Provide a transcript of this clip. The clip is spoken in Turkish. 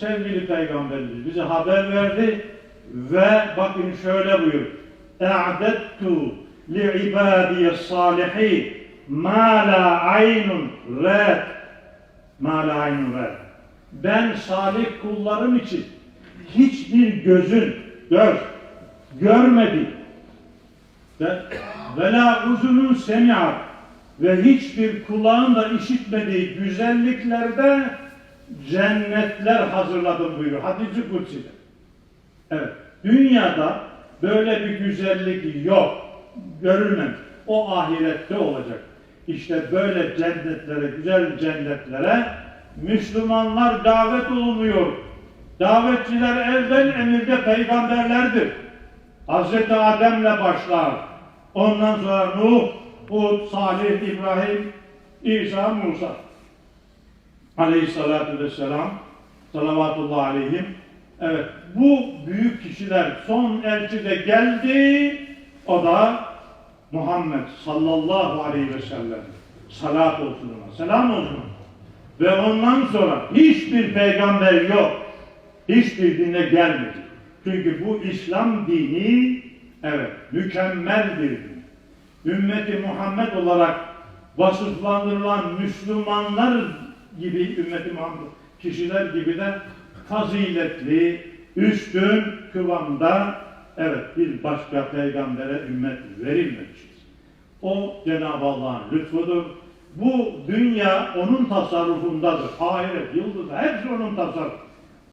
sevgili peygamberimiz bize haber verdi ve bakın şöyle buyur. E'dettu li'ibadiye salihin ma la aynun red ma la aynun red ben salih kullarım için hiçbir gözün göz görmedi ve la uzunun semi'at ve hiçbir kulağın da işitmediği güzelliklerde cennetler hazırladım buyuruyor. Hadis-i Kutsi'de. Evet. Dünyada böyle bir güzellik yok. Görülmemiş. O ahirette olacak. İşte böyle cennetlere, güzel cennetlere Müslümanlar davet olunuyor. Davetçiler evvel emirde peygamberlerdir. Hazreti Adem'le başlar. Ondan sonra Nuh, Hud, Salih, İbrahim, İsa, Musa. Aleyhissalatü vesselam. Salavatullah aleyhim. Evet, bu büyük kişiler son elçi de geldi. O da Muhammed sallallahu aleyhi ve sellem. Salat olsun ona, selam olsun. Ve ondan sonra hiçbir peygamber yok. Hiçbir dine gelmedi. Çünkü bu İslam dini evet mükemmel bir din. Ümmeti Muhammed olarak vasıflandırılan Müslümanlar gibi ümmeti Muhammed kişiler gibi de faziletli, üstün kıvamda evet bir başka peygambere ümmet verilmemiştir. O Cenab-ı Allah'ın lütfudur. Bu dünya onun tasarrufundadır. Ahiret, yıldız hepsi onun tasarrufu.